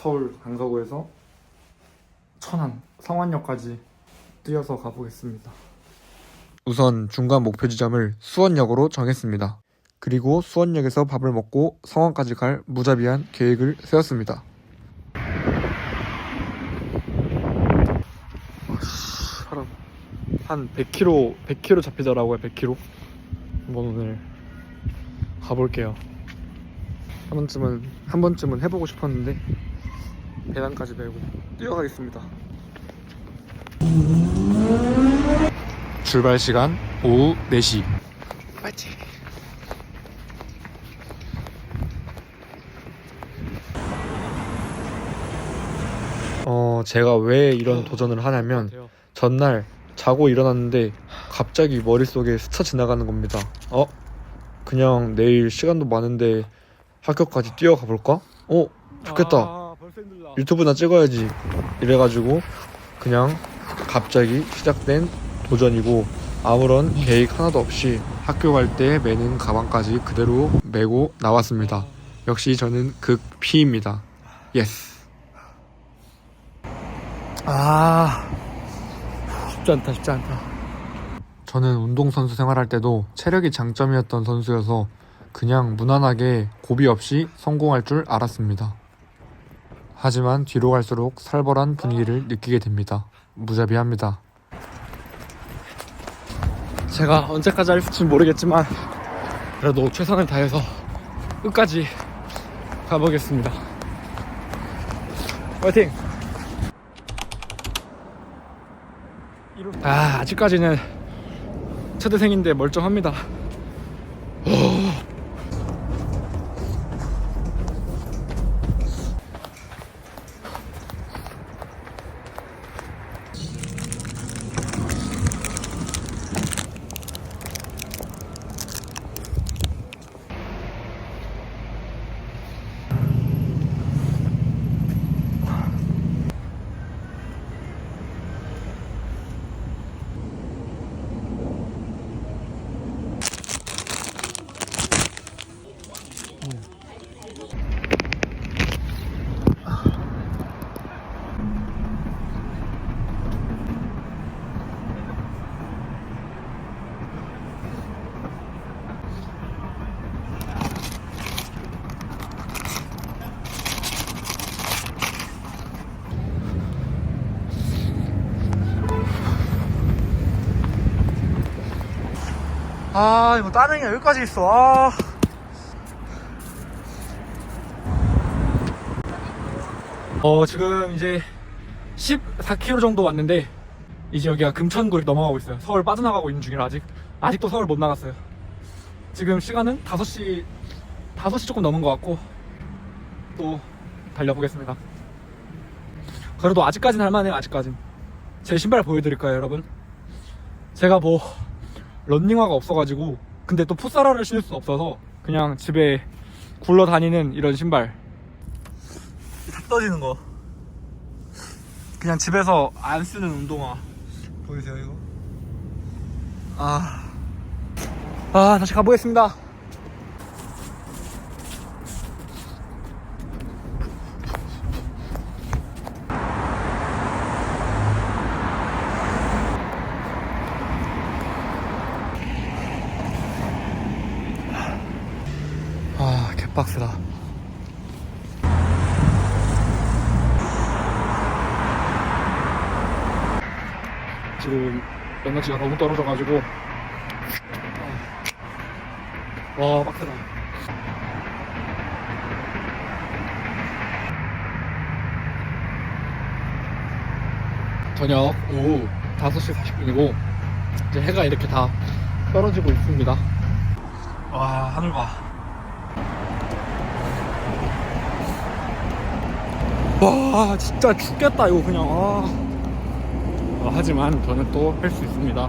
서울 해서 천안 성안역까지 뛰어서 가보겠습니다. 우선 중간 목표 지점을 수원역으로 정했습니다. 그리고 수원역에서 밥을 먹고 성안까지 갈 무자비한 계획을 세웠습니다. 사람 한 100km 100km 잡히더라고요 100km 한번 오늘 가볼게요 한 번쯤은 한 번쯤은 해보고 싶었는데 배낭까지 메고 뛰어가겠습니다 출발 시간 오후 4시 파이팅 어 제가 왜 이런 도전을 하냐면 전날 자고 일어났는데 갑자기 머릿속에 스쳐 지나가는 겁니다. 어? 그냥 내일 시간도 많은데 학교까지 뛰어가 볼까? 어? 좋겠다. 유튜브나 찍어야지. 이래가지고 그냥 갑자기 시작된 도전이고 아무런 계획 하나도 없이 학교 갈 때 매는 가방까지 그대로 메고 나왔습니다. 역시 저는 극피입니다. 예스. 아. 쉽지 않다, 쉽지 않다. 저는 운동선수 생활할 때도 체력이 장점이었던 선수여서 그냥 무난하게 고비 없이 성공할 줄 알았습니다. 하지만 뒤로 갈수록 살벌한 분위기를 느끼게 됩니다. 무자비합니다. 제가 언제까지 할수 있을지 모르겠지만 그래도 최선을 다해서 끝까지 가보겠습니다. 화이팅! 아, 아직까지는 초대생인데 멀쩡합니다. 아, 이거 따릉이 여기까지 있어. 아. 어, 지금 이제 14km 정도 왔는데, 이제 여기가 금천구를 넘어가고 있어요. 서울 빠져나가고 있는 중이라 아직, 아직도 서울 못 나갔어요. 지금 시간은 5시, 5시 조금 넘은 것 같고, 또 달려보겠습니다. 그래도 아직까지는 할만해요, 아직까진. 제 신발 보여드릴까요, 여러분? 제가 뭐, 런닝화가 없어가지고 근데 또 풋사라를 신을 수 없어서 그냥 집에 굴러다니는 이런 신발. 다 떠지는 거. 그냥 집에서 안 쓰는 운동화. 보이세요 이거? 아, 아 다시 가보겠습니다 아 개빡세다 지금 에너지가 너무 떨어져가지고. 와 빡세다. 저녁 오후 5시 40분이고 이제 해가 이렇게 다 떨어지고 있습니다. 와 하늘 봐 와 진짜 죽겠다 이거 그냥 아. 어, 하지만 저는 또 할 수 있습니다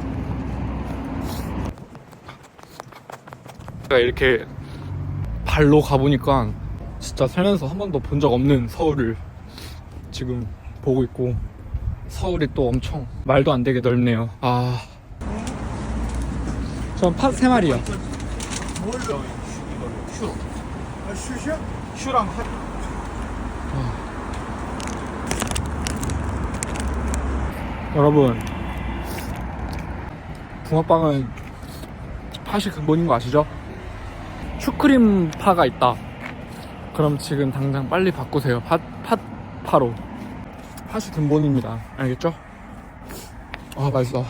제가 이렇게 발로 가보니까 진짜 살면서 한 번도 본 적 없는 서울을 지금 보고 있고 서울이 또 엄청 말도 안 되게 넓네요 아전팥세 마리요 슈슈? 슈랑 핫. 여러분 붕어빵은 팥이 근본인 거 아시죠? 슈크림 파가 있다. 그럼 지금 당장 빨리 바꾸세요. 팥, 팥 파로. 팥이 근본입니다. 알겠죠? 아 맛있어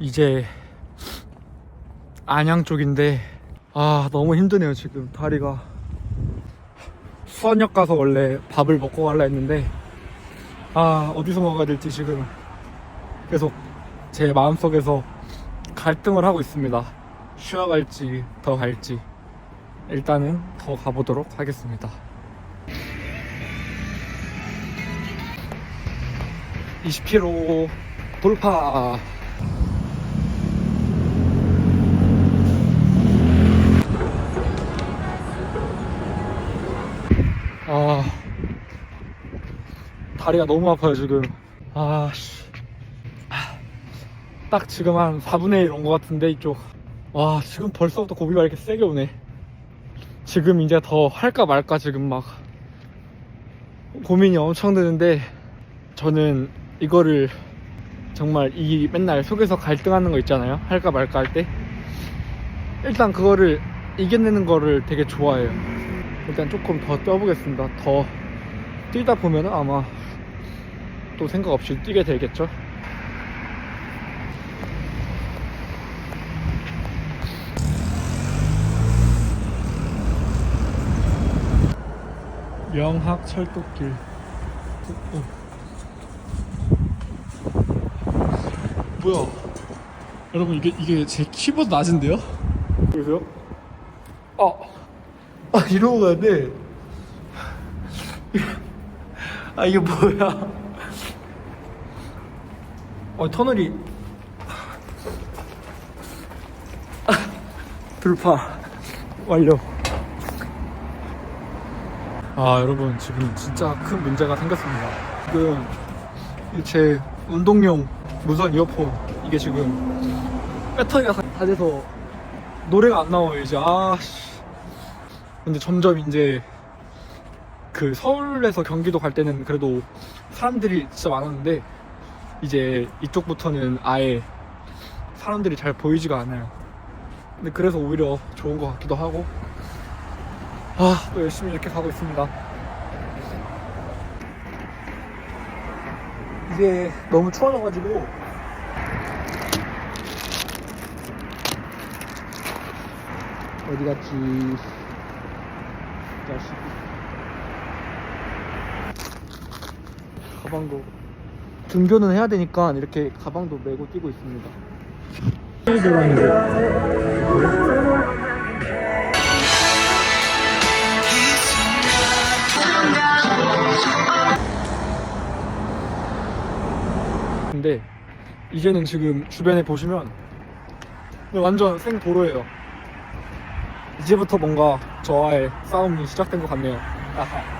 이제 안양 쪽인데 아 너무 힘드네요 지금. 다리가. 수원역 가서 원래 밥을 먹고 갈라 했는데 아 어디서 먹어야 될지 지금 계속 제 마음속에서 갈등을 하고 있습니다. 쉬어 갈지 더 갈지. 일단은 더 가보도록 하겠습니다. 20km 돌파 아 다리가 너무 아파요 지금. 아씨. 딱 지금 한 4분의 1 온 것 같은데 이쪽. 와 지금 벌써부터 고비가 이렇게 세게 오네. 지금 이제 더 할까 말까 지금 막 고민이 엄청 드는데 저는 이거를 정말 이 맨날 속에서 갈등하는 거 있잖아요. 할까 말까 할 때. 일단 그거를 이겨내는 거를 되게 좋아해요 일단 조금 더 뛰어보겠습니다. 더 뛰다 보면 아마 또 생각 없이 뛰게 되겠죠. 명학 철도길. 어. 뭐야? 여러분 이게 이게 제 키보드 낮은데요? 보세요? 아. 아 이러고 돼. 아 이게 뭐야? 어 터널이 아, 돌파 완료. 아 여러분 지금 진짜 큰 문제가 생겼습니다. 지금 제 운동용 무선 이어폰 이게 지금 배터리가 다- 다 돼서 노래가 안 나와요 이제 아씨. 근데 점점 이제 그 서울에서 경기도 갈 때는 그래도 사람들이 진짜 많았는데 이제 이쪽부터는 아예 사람들이 잘 보이지가 않아요. 근데 그래서 오히려 좋은 것 같기도 하고 아, 또 열심히 이렇게 가고 있습니다. 이게 너무 추워져가지고 어디 갔지? 자식. 가방도 등교는 해야 되니까 이렇게 가방도 메고 뛰고 있습니다. 근데 이제는 지금 주변에 보시면 완전 생도로예요. 이제부터 뭔가 저와의 싸움이 시작된 것 같네요. 아하.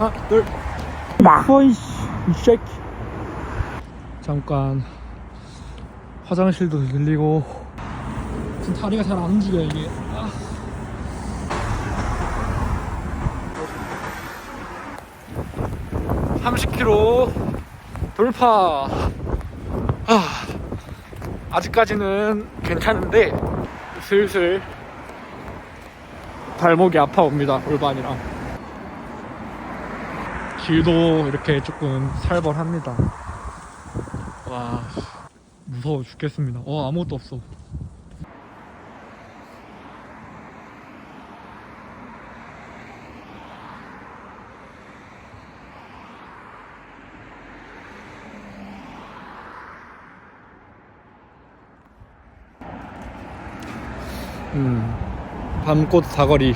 하나, 둘. 어이씨, 이 새끼. 잠깐 화장실도 들리고 지금 다리가 잘 안 움직여 이게. 아. (30km) 돌파 아, 아직까지는 괜찮은데 슬슬 발목이 아파옵니다 골반이랑 길도 이렇게 조금 살벌합니다. 와 무서워 죽겠습니다. 어 아무것도 없어. 음, 밤꽃 사거리.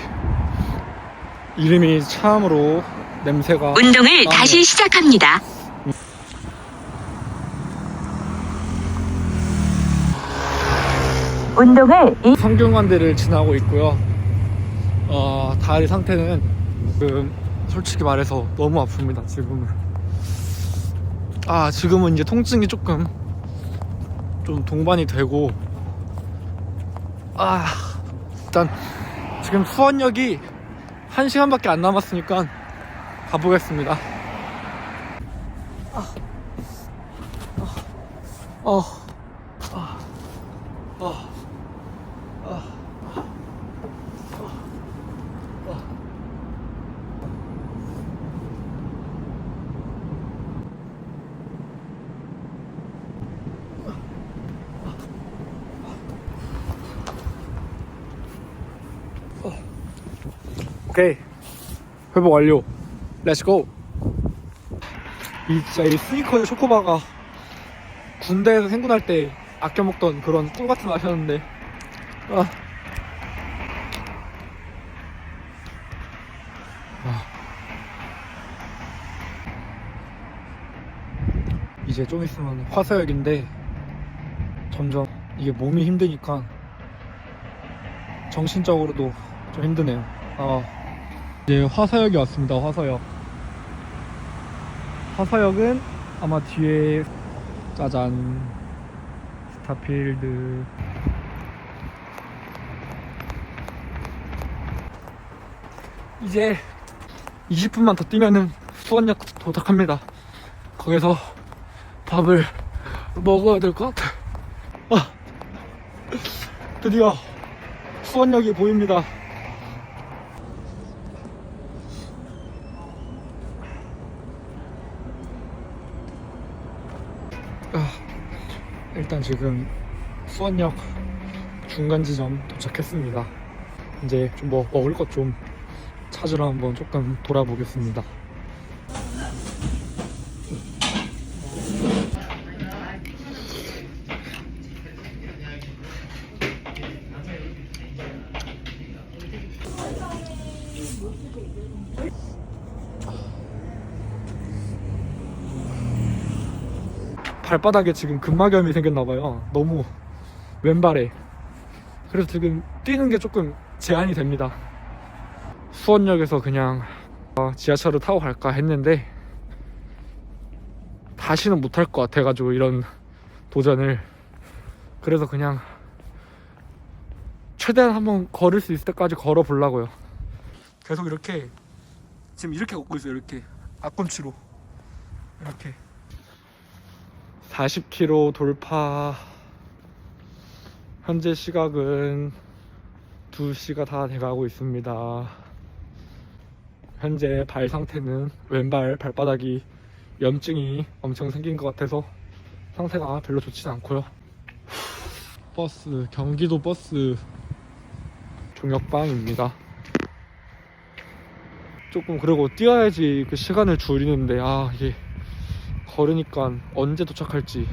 이름이 참으로 냄새가 운동을 아, 다시 시작합니다. 운동을 이- 성균관대를 지나고 있고요. 어, 다리 상태는 지금 솔직히 말해서 너무 아픕니다. 지금은. 아 지금은 이제 통증이 조금 좀 동반이 되고 아 일단 지금 수원역이 1 시간밖에 안 남았으니까 가보겠습니다. 아, 어, 아, 어. 오케이 회복 완료 렛츠고 이 진짜 이 스니커의 초코바가 군대에서 생군할 때 아껴 먹던 그런 꿀 같은 맛이었는데 아. 아. 이제 좀 있으면 화서역인데 점점 이게 몸이 힘드니까 정신적으로도 좀 힘드네요. 아, 이제 화서역이 왔습니다. 화서역. 화서역은 아마 뒤에 짜잔 스타필드 이제 20분만 더 뛰면은 수원역 도착합니다. 거기서 밥을 먹어야 될 것 같아. 아, 드디어 수원역이 보입니다. 아, 일단 지금 수원역 중간 지점 도착했습니다. 이제 좀 뭐 먹을 것 좀 찾으러 한번 조금 돌아보겠습니다. 발바닥에 지금 근막염이 생겼나봐요. 너무 왼발에. 그래서 지금 뛰는 게 조금 제한이 됩니다. 수원역에서 그냥 어, 지하철을 타고 갈까 했는데 다시는 못할 것 같아가지고 이런 도전을 그래서 그냥 최대한 한번 걸을 수 있을 때까지 걸어 보려고요. 계속 이렇게 지금 이렇게 걷고 있어요. 이렇게 앞꿈치로 이렇게 40km 돌파. 현재 시각은 2시가 다 돼가고 있습니다. 현재 발 상태는 왼발 발바닥이 염증이 엄청 생긴 것 같아서 상태가 별로 좋지 않고요. 버스, 경기도 버스 종역방입니다. 조금 그리고 뛰어야지 그 시간을 줄이는데 아 이게 걸으니까 언제 도착할지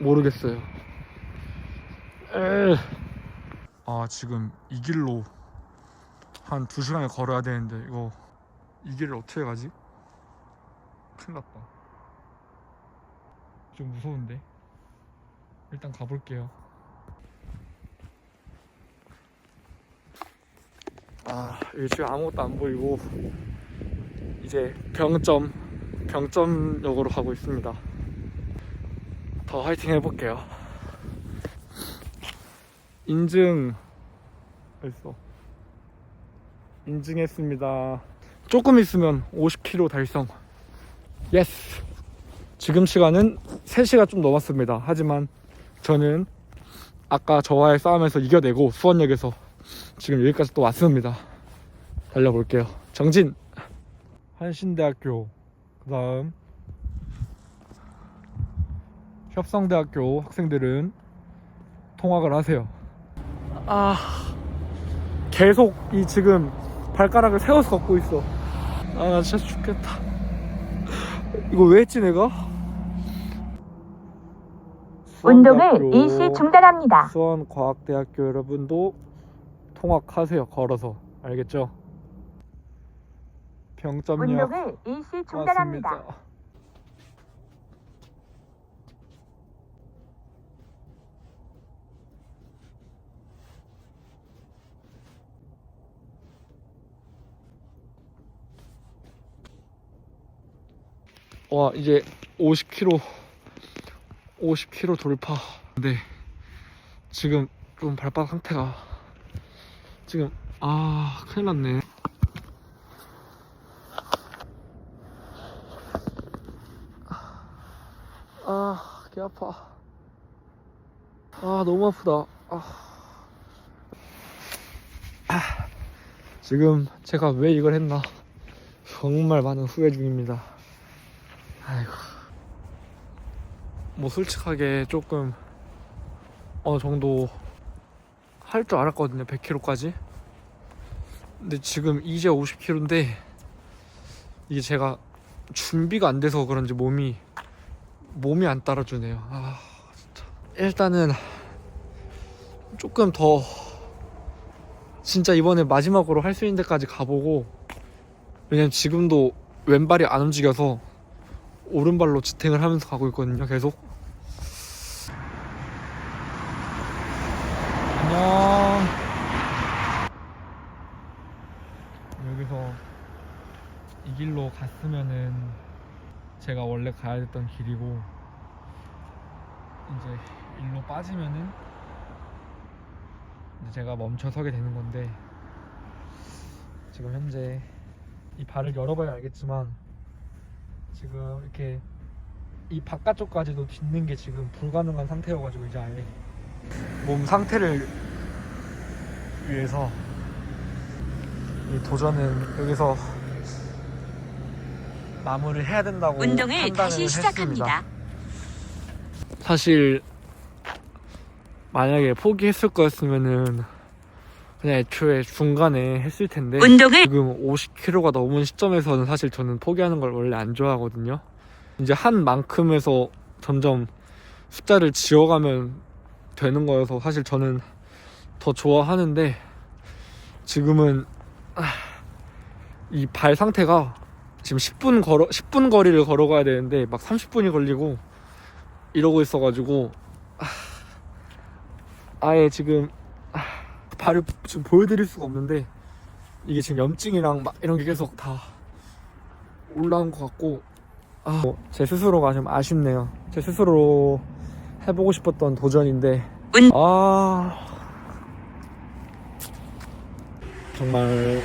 모르겠어요. 에. 아 지금 이 길로 한 2시간을 걸어야 되는데 이거 이 길을 어떻게 가지? 큰일 났다. 좀 무서운데. 일단 가볼게요. 아, 지금 아무것도 안 보이고 이제 병점 병점역으로 가고 있습니다. 더 화이팅 해볼게요. 인증 했어. 인증했습니다. 조금 있으면 50km 달성. 예스. 지금 시간은 3시가 좀 넘었습니다. 하지만 저는 아까 저와의 싸움에서 이겨내고 수원역에서 지금 여기까지 또 왔습니다. 달려볼게요. 정진. 한신대학교. 그 다음 협성대학교 학생들은 통학을 하세요. 아 계속 이 지금 발가락을 세워서 걷고 있어. 아 나 진짜 죽겠다. 이거 왜 했지 내가? 운동을 일시 중단합니다. 수원과학대학교 여러분도 통학하세요 걸어서 알겠죠? 병점력 운동을 일시 중단합니다. 와 이제 50km 50km 돌파. 근데 지금 좀 발바닥 상태가 지금 아 큰일 났네 아, 개 아파. 아, 너무 아프다. 아. 아, 지금 제가 왜 이걸 했나 정말 많은 후회 중입니다. 아이고. 뭐 솔직하게 조금 어느 정도 할 줄 알았거든요. 100km까지. 근데 지금 이제 50km인데 이게 제가 준비가 안 돼서 그런지 몸이 몸이 안 따라주네요. 아, 진짜. 일단은 조금 더 진짜 이번에 마지막으로 할 수 있는 데까지 가보고 왜냐면 지금도 왼발이 안 움직여서 오른발로 지탱을 하면서 가고 있거든요. 계속. 안녕. 여기서 이 길로 갔으면은 제가 원래 가야 됐던 길이고 이제 일로 빠지면은 이제 제가 멈춰 서게 되는 건데 지금 현재 이 발을 열어봐야 알겠지만 지금 이렇게 이 바깥쪽까지도 딛는 게 지금 불가능한 상태여가지고 이제 아예 몸 상태를 위해서 이 도전은 여기서 마무리를 해야 된다고 운동을 판단을 다시 했습니다. 시작합니다. 사실 만약에 포기했을 거였으면은 그냥 애초에 중간에 했을 텐데 운동을 지금 50km가 넘은 시점에서는 사실 저는 포기하는 걸 원래 안 좋아하거든요. 이제 한 만큼에서 점점 숫자를 지어가면 되는 거여서 사실 저는 더 좋아하는데 지금은 이 발 상태가 지금 10분 걸어 10분 거리를 걸어가야 되는데 막 30분이 걸리고 이러고 있어가지고 아, 아예 지금 아, 발을 지금 보여드릴 수가 없는데 이게 지금 염증이랑 막 이런 게 계속 다 올라온 것 같고 아, 뭐, 제 스스로가 좀 아쉽네요. 제 스스로 해보고 싶었던 도전인데 운- 아 정말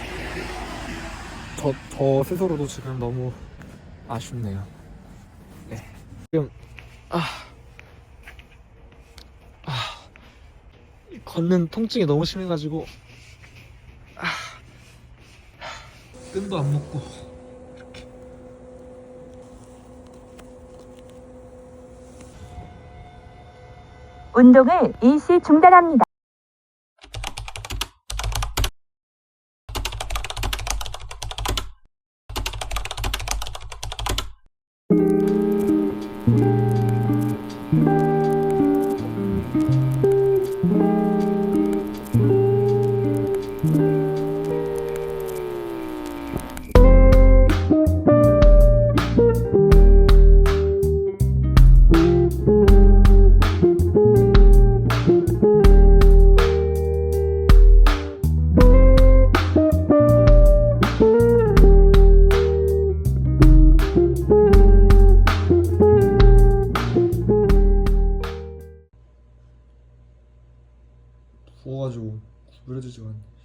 저, 저 스스로도 지금 너무 아쉽네요. 네. 지금 아, 아이 걷는 통증이 너무 심해가지고 아, 뜸도 안 먹고 운동을 일시 중단합니다. 부어